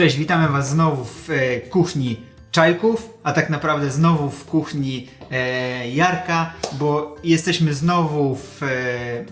Cześć, witamy Was znowu w e, kuchni Czajków, a tak naprawdę znowu w kuchni e, Jarka, bo jesteśmy znowu w e,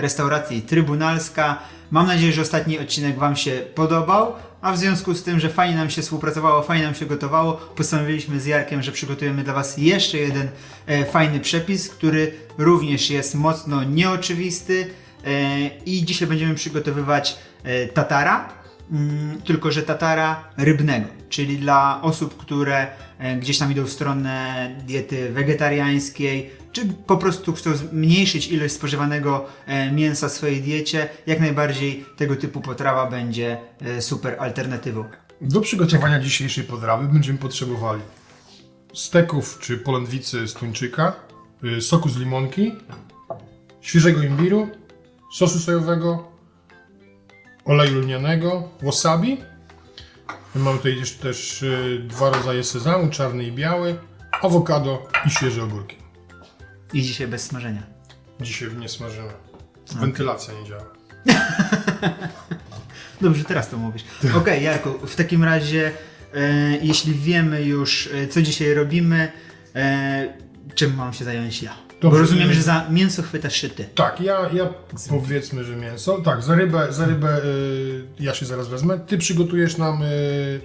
restauracji Trybunalska. Mam nadzieję, że ostatni odcinek Wam się podobał, a w związku z tym, że fajnie nam się współpracowało, fajnie nam się gotowało, postanowiliśmy z Jarkiem, że przygotujemy dla Was jeszcze jeden e, fajny przepis, który również jest mocno nieoczywisty e, i dzisiaj będziemy przygotowywać e, tatara. Mm, tylko że tatara rybnego, czyli dla osób, które e, gdzieś tam idą w stronę diety wegetariańskiej, czy po prostu chcą zmniejszyć ilość spożywanego e, mięsa w swojej diecie, jak najbardziej tego typu potrawa będzie e, super alternatywą. Do przygotowania dzisiejszej potrawy będziemy potrzebowali steków czy polędwicy z tuńczyka, y, soku z limonki, świeżego imbiru, sosu sojowego, oleju lnianego, wasabi. Mamy tutaj jeszcze też y, dwa rodzaje sezamu, czarny i biały, awokado i świeże ogórki. I dzisiaj bez smażenia. Dzisiaj nie smażymy. Wentylacja nie działa. Dobrze, teraz to mówisz. Okej, Jarku, w takim razie, e, jeśli wiemy już, e, co dzisiaj robimy, e, czym mam się zająć ja? Bo Dobrze, rozumiem, e, że za mięso chwytasz się ty. Tak, ja, ja powiedzmy, że mięso. Tak, za rybę, za rybę y, ja się zaraz wezmę. Ty przygotujesz nam y,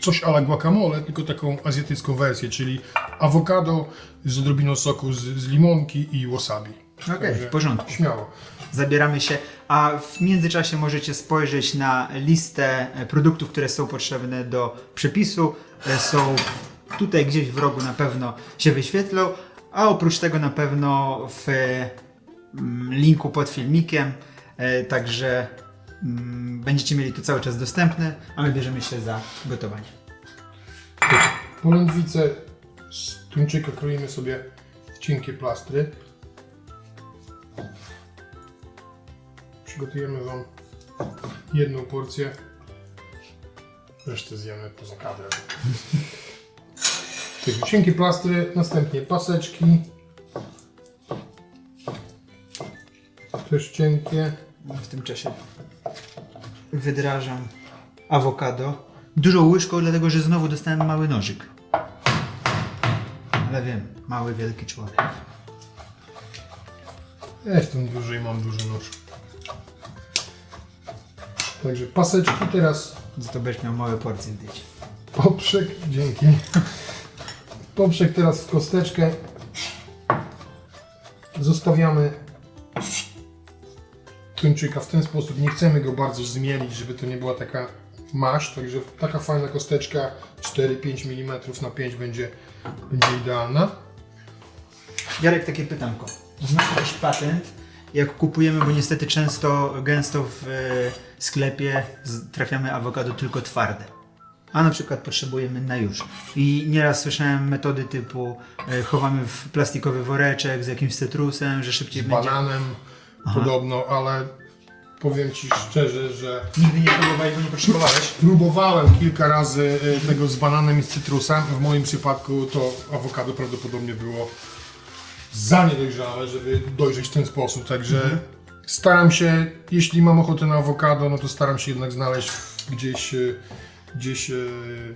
coś a la guacamole, tylko taką azjatycką wersję, czyli awokado z odrobiną soku z, z limonki i wasabi. Okej, Także w porządku. Śmiało. Zabieramy się, a w międzyczasie możecie spojrzeć na listę e, produktów, które są potrzebne do przepisu. E, Są tutaj gdzieś w rogu na pewno się wyświetlą, a oprócz tego na pewno w mm, linku pod filmikiem, e, także mm, będziecie mieli to cały czas dostępne, a my bierzemy się za gotowanie. Polędwicę z tuńczyka kroimy sobie w cienkie plastry. Przygotujemy Wam jedną porcję. Resztę zjemy poza kadrem. Także cienkie plastry, następnie paseczki. Też cienkie. W tym czasie wydrażam awokado. Dużą łyżką, dlatego że znowu dostałem mały nożyk. Ale wiem, mały, wielki człowiek. Ja jestem duży i mam duży nóż. Także paseczki teraz Za to będziesz miał małe porcje diecie. Poprzek, dzięki. Poprzek teraz w kosteczkę. Zostawiamy tuńczyka w ten sposób. Nie chcemy go bardzo zmielić, żeby to nie była taka maść. Także taka fajna kosteczka 4-5 mm na 5 będzie, będzie idealna. Jarek, takie pytanko. Znasz jakiś patent, jak kupujemy, bo niestety często, gęsto w e, sklepie trafiamy awokado tylko twarde. A na przykład potrzebujemy na już. I nieraz słyszałem metody typu e, chowamy w plastikowy woreczek z jakimś cytrusem, że szybciej Z będzie. bananem podobno, ale powiem Ci szczerze, że Nigdy nie próbowałeś, bo nie potrzebowałeś. Próbowałem kilka razy y, tego z bananem i z cytrusem. W moim przypadku to awokado prawdopodobnie było za niedojrzałe, żeby dojrzeć w ten sposób. Także staram się, jeśli mam ochotę na awokado, no to staram się jednak znaleźć gdzieś, y, gdzieś y,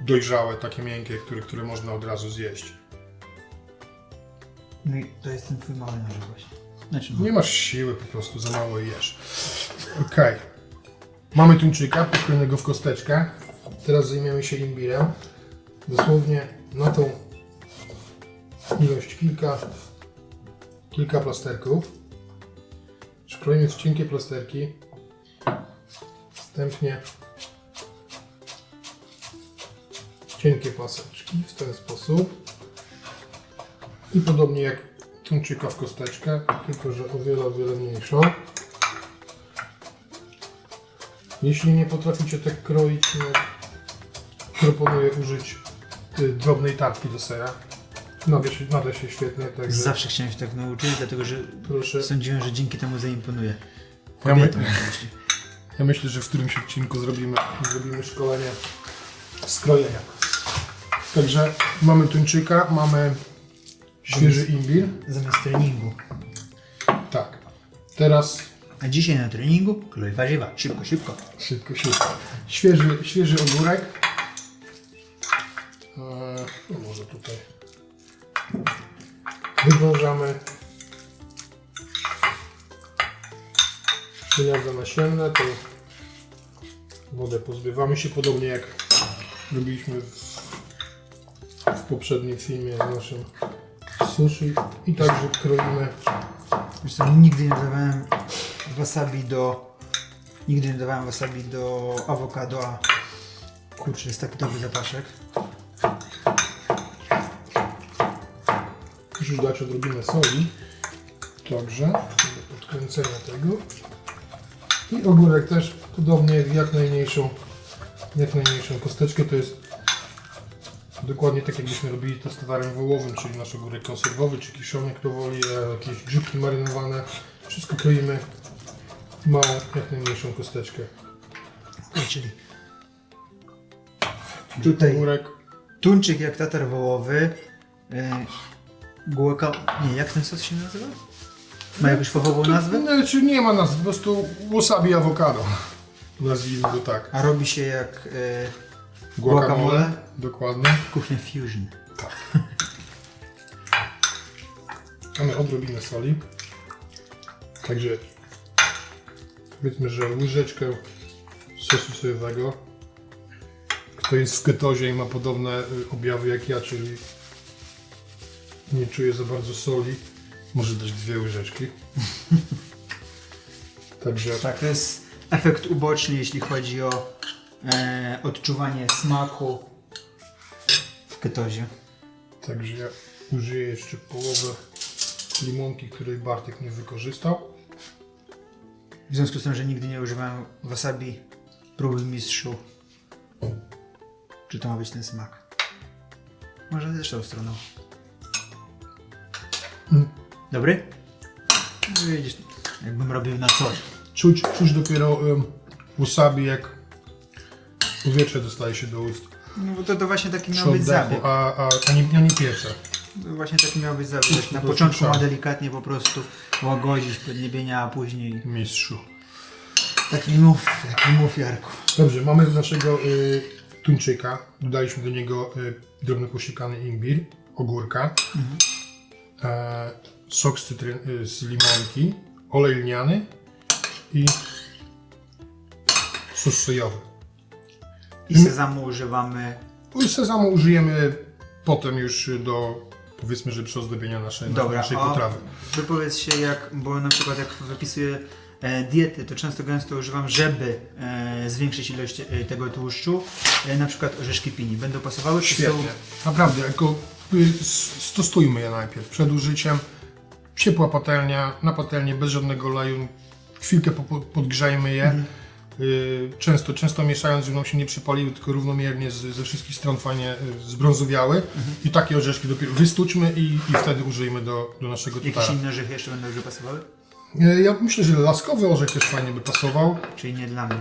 dojrzałe, takie miękkie, które, które można od razu zjeść. No i to jest ten twój mały nożyk właśnie. Znaczy. Nie masz siły, po prostu za mało jesz. Okej. Mamy tuńczyka, pokrojonego w kosteczkę. Teraz zajmiemy się imbirem. Dosłownie na tą ilość kilka, kilka plasterków. Szkroimy w cienkie plasterki. Wstępnie cienkie paseczki w ten sposób. I podobnie jak tuńczyka w kosteczkę, tylko że o wiele, o wiele mniejszą. Jeśli nie potraficie tak kroić, no, proponuję użyć y, drobnej tarki do sera. Nada się, nada się świetnie, także Zawsze chciałem się tak nauczyć, dlatego że proszę. sądziłem, że dzięki temu zaimponuję. Ja, my, Kobietom, oczywiście. ja myślę, że w którymś odcinku zrobimy, zrobimy szkolenie skrojenia. Także mamy tuńczyka, mamy świeży imbir. Zamiast treningu. Tak. Teraz A dzisiaj na treningu klej warzywa. Szybko, szybko. Szybko, szybko. Świeży, świeży ogórek. Eee, no może tutaj. Wyważamy. Pieniądze nasienne, to wodę pozbywamy się podobnie jak robiliśmy w, w poprzednim filmie z naszym sushi. I także kroimy Wiesz co, nigdy nie dodawałem wasabi do... Nigdy nie dodawałem wasabi do awokado, a kurczę, jest taki dobry zapaszek. Musisz dać odrobinę soli. Także do podkręcenia tego. I ogórek też podobnie jak najmniejszą, jak najmniejszą kosteczkę. To jest dokładnie tak jakbyśmy robili to z towarem wołowym, czyli nasz ogórek konserwowy, czy kiszony, kto woli, e, jakieś grzybki marynowane. Wszystko kroimy w małą, jak najmniejszą kosteczkę. Czyli tutaj Ogórek tuńczyk jak tatar wołowy. E, guaca... Nie, jak ten sos się nazywa? Ma jakąś fachową nazwę? No, czy nie ma nazwy, po prostu wasabi awokado. Nazwijmy go tak. A robi się jak e, Guacamole. Guacamole. Dokładnie. kuchnia fusion. Mamy odrobinę soli. Także powiedzmy, że łyżeczkę sosu sojowego. Kto jest w ketozie i ma podobne y, objawy jak ja, czyli nie czuje za bardzo soli, może dać dwie łyżeczki. Także Tak, to jest efekt uboczny, jeśli chodzi o e, odczuwanie smaku w ketozie. Także ja użyję jeszcze połowę limonki, której Bartek nie wykorzystał. W związku z tym, że nigdy nie używałem wasabi, próbuj mistrzu. Czy to ma być ten smak? Może też tą stroną. Mm. Dobry? Widzisz, jakbym robił na coś. Czuć, czuć dopiero um, wasabi, jak powietrze dostaje się do ust. No bo to, to właśnie taki miał Przy być oddechu, zabieg. a, a, a, nie, nie piecze. To właśnie taki miał być zabieg. Na początku ma delikatnie po prostu łagodzić podniebienia, a później Mistrzu. taki mów, taki mów Jarku. Dobrze, mamy naszego y, tuńczyka. Dodaliśmy do niego y, drobno posiekany imbir, ogórka, e, sok z, cytryn, y, z limonki, olej lniany i sos sojowy. I sezamu używamy No Sezamu użyjemy potem już do, powiedzmy, że przyozdobienia naszej, Dobra, naszej potrawy. wypowiedz się jak, bo na przykład jak wypisuję e, diety, to często gęsto używam, żeby e, zwiększyć ilość e, tego tłuszczu, e, na przykład orzeszki pini. Będą pasowały? Świetnie. Naprawdę, tylko y, stosujmy je najpierw. Przed użyciem ciepła patelnia, na patelnię bez żadnego oleju, chwilkę po- po- podgrzejmy je. Y, Często, często mieszając, żeby nam się nie przypaliły, tylko równomiernie z, ze wszystkich stron fajnie y, zbrązowiały. I takie orzeszki dopiero wystuczmy i, i wtedy użyjmy do, do naszego Jakieś tutara. inne orzechy jeszcze będą dobrze pasowały? Y, Ja myślę, że laskowy orzech też fajnie by pasował. Czyli nie dla mnie.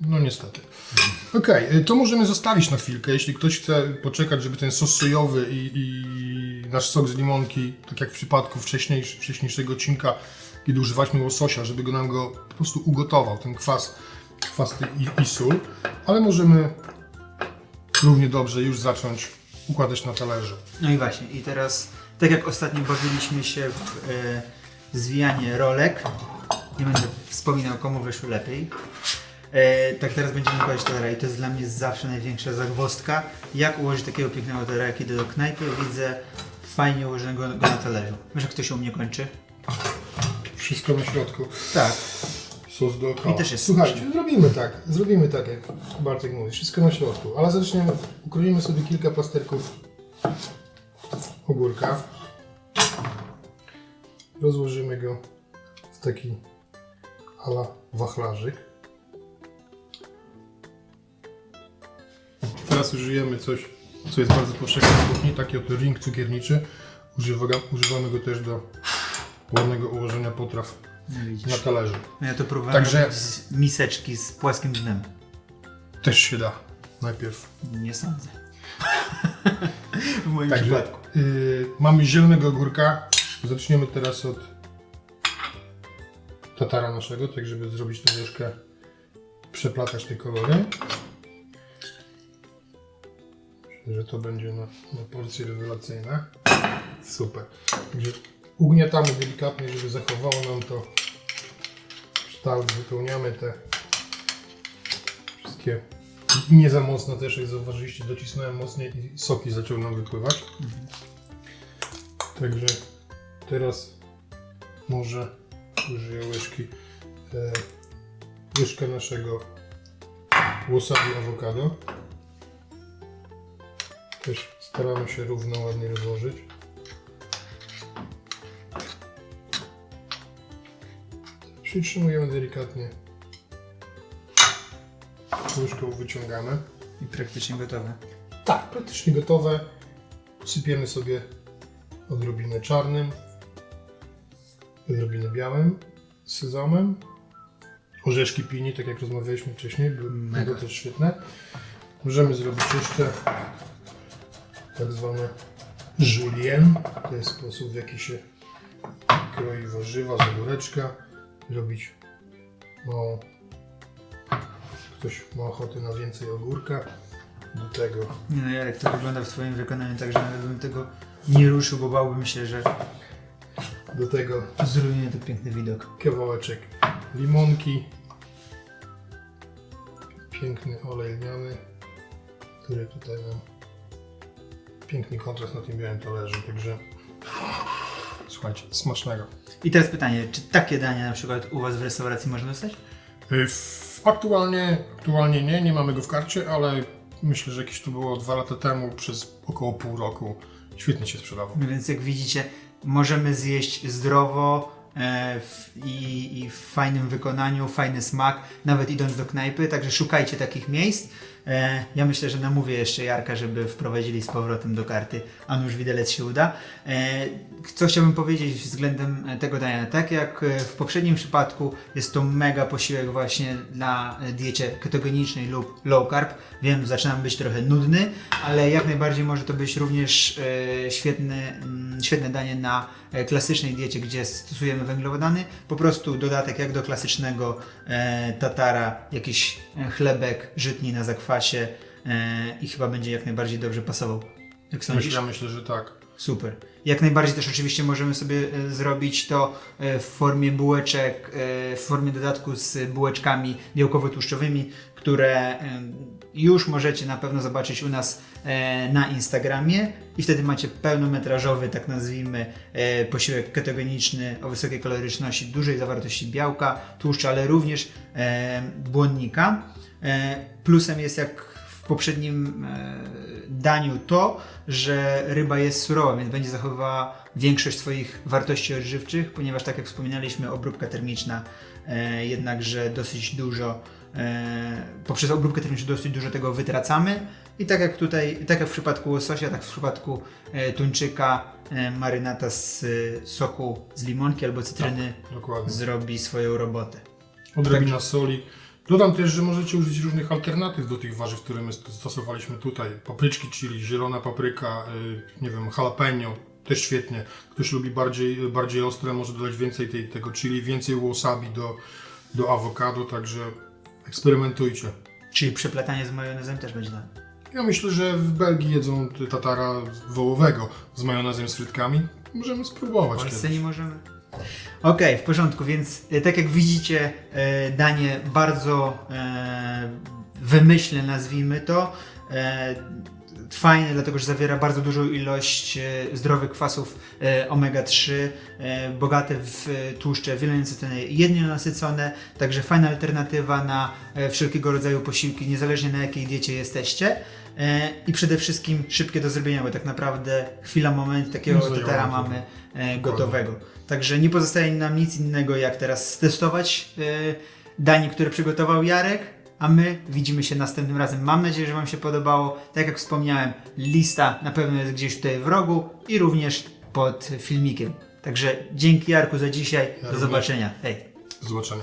No niestety. Okej, y, to możemy zostawić na chwilkę. Jeśli ktoś chce poczekać, żeby ten sos sojowy i, i nasz sok z limonki, tak jak w przypadku wcześniejsz, wcześniejszego odcinka, kiedy używaliśmy łososia, żeby go nam go po prostu ugotował, ten kwas, kwas i, i sól, ale możemy równie dobrze już zacząć układać na talerzu. No i właśnie, i teraz, tak jak ostatnio bawiliśmy się w e, zwijanie rolek, nie będę wspominał komu wyszło lepiej, e, tak teraz będziemy kłaść tera i to jest dla mnie zawsze największa zagwozdka, jak ułożyć takiego pięknego tera, jak idę do knajpy, widzę fajnie ułożonego go na talerzu. Wiesz jak to się u mnie kończy? Wszystko na środku, Tak. sos dookoła. Mi też jest Słuchajcie, zrobimy tak, zrobimy tak, jak Bartek mówi, wszystko na środku, ale zaczniemy, ukroimy sobie kilka plasterków ogórka. Rozłożymy go w taki ala wachlarzyk. Teraz użyjemy coś, co jest bardzo powszechne w kuchni, taki oto ring cukierniczy. Używa, używamy go też do ładnego ułożenia potraw No na talerzu. Ja to próbowałem Także- z miseczki z płaskim dnem. Też się da. Najpierw. Nie sądzę. w moim Także przypadku. y, mamy zielonego ogórka. Zaczniemy teraz od tatara naszego, tak żeby zrobić troszeczkę, przeplatać te kolory. Myślę, że to będzie na, na porcję rewelacyjna. Super. Także ugniatamy delikatnie, żeby zachowało nam to kształt. Wypełniamy te wszystkie. Nie za mocno też, jak zauważyliście, docisnąłem mocniej i soki zaczęły nam wypływać. Także teraz może użyję łyżki, e, łyżkę naszego wasabi awokado. Też staramy się równo ładnie rozłożyć. Przytrzymujemy delikatnie. Łyżką wyciągamy. I praktycznie gotowe. Tak, praktycznie gotowe. Sypiemy sobie odrobinę czarnym, odrobinę białym, z sezamem. Orzeszki pini, tak jak rozmawialiśmy wcześniej, były też świetne. Możemy zrobić jeszcze tak zwane julienne. To jest sposób, w jaki się kroi warzywa z ogóreczka. Zrobić małą... Ktoś ma ochotę na więcej ogórka. Do tego Nie no Jarek, to wygląda w twoim wykonaniu tak, że nawet bym tego nie ruszył, bo bałbym się, że do tego zrujnuje to piękny widok. kawałeczek limonki, piękny olej lniany, który tutaj nam piękny kontrast na tym białym talerzu, także słuchajcie, smacznego. I teraz pytanie, czy takie dania na przykład u Was w restauracji można dostać? Y, w- Aktualnie, aktualnie nie, nie mamy go w karcie, ale myślę, że jakieś to było dwa lata temu, przez około pół roku. Świetnie się sprzedawał. No Więc jak widzicie, możemy zjeść zdrowo i, i w fajnym wykonaniu, fajny smak, nawet idąc do knajpy, także szukajcie takich miejsc. E, ja myślę, że namówię jeszcze Jarka, żeby wprowadzili z powrotem do karty, a nuż widelec się uda. E, co chciałbym powiedzieć względem e, tego dania? Tak jak e, w poprzednim przypadku jest to mega posiłek właśnie na e, diecie ketogenicznej lub low carb. Wiem, zaczynam być trochę nudny, ale jak najbardziej może to być również e, świetny, mm, świetne danie na e, klasycznej diecie, gdzie stosujemy węglowodany. Po prostu dodatek jak do klasycznego e, tatara, jakiś e, chlebek żytni na zakwasie e, i chyba będzie jak najbardziej dobrze pasował. Jak sądzisz? Myślę, myślę, że tak. Super. Jak najbardziej też oczywiście możemy sobie e, zrobić to e, w formie bułeczek, e, w formie dodatku z bułeczkami białkowo-tłuszczowymi, które już możecie na pewno zobaczyć u nas na Instagramie i wtedy macie pełnometrażowy, tak nazwijmy, posiłek ketogeniczny o wysokiej kaloryczności, dużej zawartości białka, tłuszczu, ale również błonnika. Plusem jest jak poprzednim e, daniu to, że ryba jest surowa, więc będzie zachowywała większość swoich wartości odżywczych, ponieważ tak jak wspominaliśmy, obróbka termiczna e, jednakże dosyć dużo, e, poprzez obróbkę termiczną dosyć dużo tego wytracamy i tak jak tutaj, tak jak w przypadku łososia, tak w przypadku tuńczyka, marynata z soku z limonki albo cytryny Dokładnie. zrobi swoją robotę. Odrobina soli. Dodam też, że możecie użyć różnych alternatyw do tych warzyw, które my stosowaliśmy tutaj. Papryczki chili, zielona papryka, y, nie wiem, jalapeno, też świetnie. Ktoś lubi bardziej, bardziej ostre, może dodać więcej tej, tego chili, więcej wasabi do, do awokado, także eksperymentujcie. Czyli przeplatanie z majonezem też będzie dobre. Ja myślę, że w Belgii jedzą tatara wołowego z majonezem z frytkami. Możemy W spróbować Polsce kiedyś. nie możemy. Okej, w porządku, więc e, tak jak widzicie, e, danie bardzo e, wymyślne, nazwijmy to. Fajne, dlatego że zawiera bardzo dużą ilość zdrowych kwasów e, omega-3, e, bogate w e, tłuszcze wielonienasycone, jednonasycone, także fajna alternatywa na wszelkiego rodzaju posiłki, niezależnie na jakiej diecie jesteście. E, I przede wszystkim szybkie do zrobienia, bo tak naprawdę chwila, moment takiego No, to. mamy e, gotowego. Także nie pozostaje nam nic innego, jak teraz stestować e, danie, które przygotował Jarek, a my widzimy się następnym razem. Mam nadzieję, że Wam się podobało. Tak jak wspomniałem, lista na pewno jest gdzieś tutaj w rogu i również pod filmikiem. Także dzięki Jarku za dzisiaj. Do również. zobaczenia. Hej. Do zobaczenia.